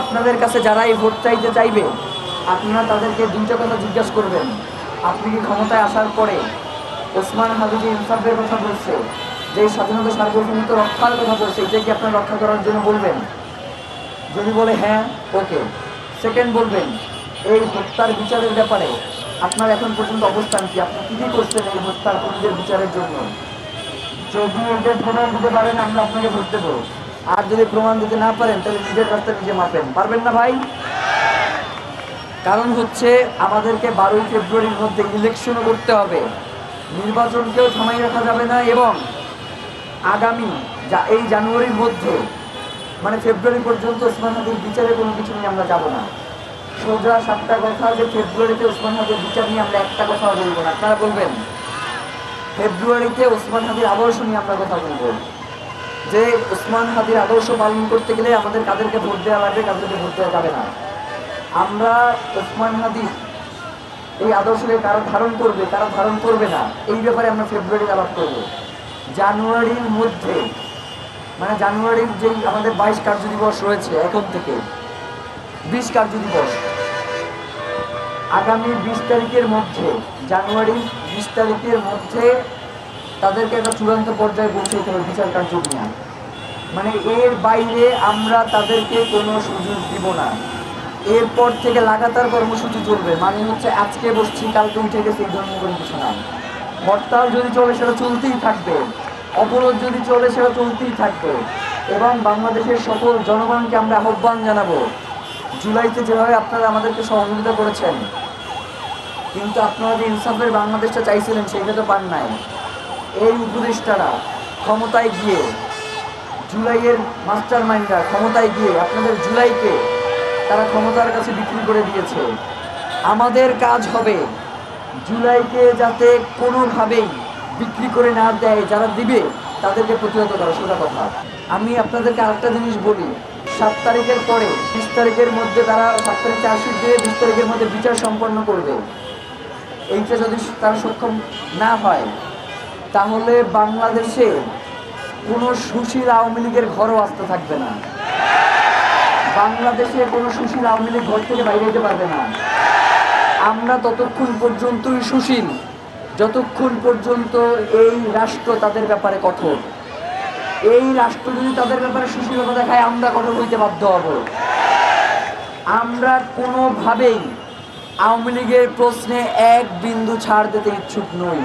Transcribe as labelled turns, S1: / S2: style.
S1: আপনাদের কাছে যারা এই ভোট চাইতে চাইবে, আপনারা তাদেরকে দুইটা কথা জিজ্ঞাসা করবেন। আপনি কি ক্ষমতায় আসার পরে ওসমান যে ইনসাফের কথা বলছে, যে স্বাধীনতা সার্বভৌমত্ব রক্ষার কথা বলছে, এটা কি আপনার রক্ষা করার জন্য বলবেন? যদি বলে হ্যাঁ ওকে। সেকেন্ড বলবেন, এই হত্যার বিচারের ব্যাপারে আপনার এখন পর্যন্ত অবস্থান কি? আপনি কি কি করছেন এই হত্যার খুনিদের বিচারের জন্য? যদি এদের প্রমাণ দিতে পারেন, আমরা আপনাকে ভোট দেবো। আর যদি প্রমাণ দিতে না পারেন, তাহলে নিজের রাস্তা নিজে মাপেন। পারবেন না ভাই? কারণ হচ্ছে আমাদেরকে বারোই ফেব্রুয়ারির মধ্যে ইলেকশনও করতে হবে। নির্বাচনকেও থামাই রাখা যাবে না এবং আগামী যা এই জানুয়ারির মধ্যে মানে ফেব্রুয়ারি পর্যন্ত ওসমান হাদির বিচারে কোনো কিছু নিয়ে আমরা যাব না। সোজা সাতটা কথা যে ফেব্রুয়ারিতে ওসমান হাদির বিচার নিয়ে আমরা একটা কথাও বলব না। আপনারা বলবেন, ফেব্রুয়ারিতে ওসমান হাদির আদর্শ নিয়ে আমরা কথা বলব। যে উসমান হাদির আদর্শ পালন করতে গেলে আমাদের কাদেরকে ভোট দেওয়া লাগবে, কাদেরকে ভোট দেওয়া যাবে না। আমরা উসমান হাদি এই আদর্শকে কারা ধারণ করবে, কারা ধারণ করবে না। এই ব্যাপারে আমরা ফেব্রুয়ারি আলাপ করব। জানুয়ারির মধ্যে মানে জানুয়ারির যেই আমাদের বাইশ কার্য দিবস রয়েছে, এখন থেকে, বিশ কার্য দিবস। আগামী বিশ তারিখের মধ্যে, জানুয়ারির বিশ তারিখের মধ্যে তাদেরকে একটা চূড়ান্ত পর্যায়ে পৌঁছাইতে হবে, বিচার কার্য নিয়ে। মানে এর বাইরে আমরা তাদেরকে কোনো সুযোগ দিব না। এরপর থেকে লাগাতার কর্মসূচি চলবে। মানে হচ্ছে আজকে বসছি, কালকে উঠে গেছে, এই ধরনের কোনো কিছু না হরতাল যদি চলে, সেটা চলতেই থাকবে। অবরোধ যদি চলে, সেটা চলতেই থাকবে। এবং বাংলাদেশের সকল জনগণকে আমরা আহ্বান জানাব, জুলাইতে যেভাবে আপনারা আমাদেরকে সহযোগিতা করেছেন, কিন্তু আপনারা যে ইনসাফের বাংলাদেশটা চাইছিলেন, সেইটা তো পান নাই। এই উপদেষ্টারা ক্ষমতায় গিয়ে, জুলাইয়ের মাস্টার মাইন্ডরা ক্ষমতায় গিয়ে, আপনাদের জুলাইকে তারা ক্ষমতার কাছে বিক্রি করে দিয়েছে। আমাদের কাজ হবে জুলাইকে যাতে কোনোভাবেই বিক্রি করে না দেয়, যারা দিবে, তাদেরকে প্রতিহত করা। সোজা কথা। আমি আপনাদেরকে আরেকটা জিনিস বলি। সাত তারিখের পরে, বিশ তারিখের মধ্যে তারা সাত তারিখ চার্জশিট দিয়ে বিশ তারিখের মধ্যে বিচার সম্পন্ন করবে। এইটা যদি তারা সক্ষম না হয় তাহলে বাংলাদেশে কোনো সুশীল আওয়ামী লীগের ঘরও আসতে থাকবে না। বাংলাদেশে কোনো সুশীল আওয়ামী লীগ ঘর থেকে বাইরে যেতে পারবে না। আমরা ততক্ষণ পর্যন্তই সুশীল, যতক্ষণ পর্যন্ত এই রাষ্ট্র তাদের ব্যাপারে কঠোর। এই রাষ্ট্র যদি তাদের ব্যাপারে সুশীলতা দেখায়, আমরা কঠোর হইতে বাধ্য হব। আমরা কোনোভাবেই আওয়ামী লীগের প্রশ্নে এক বিন্দু ছাড় দিতে ইচ্ছুক নই।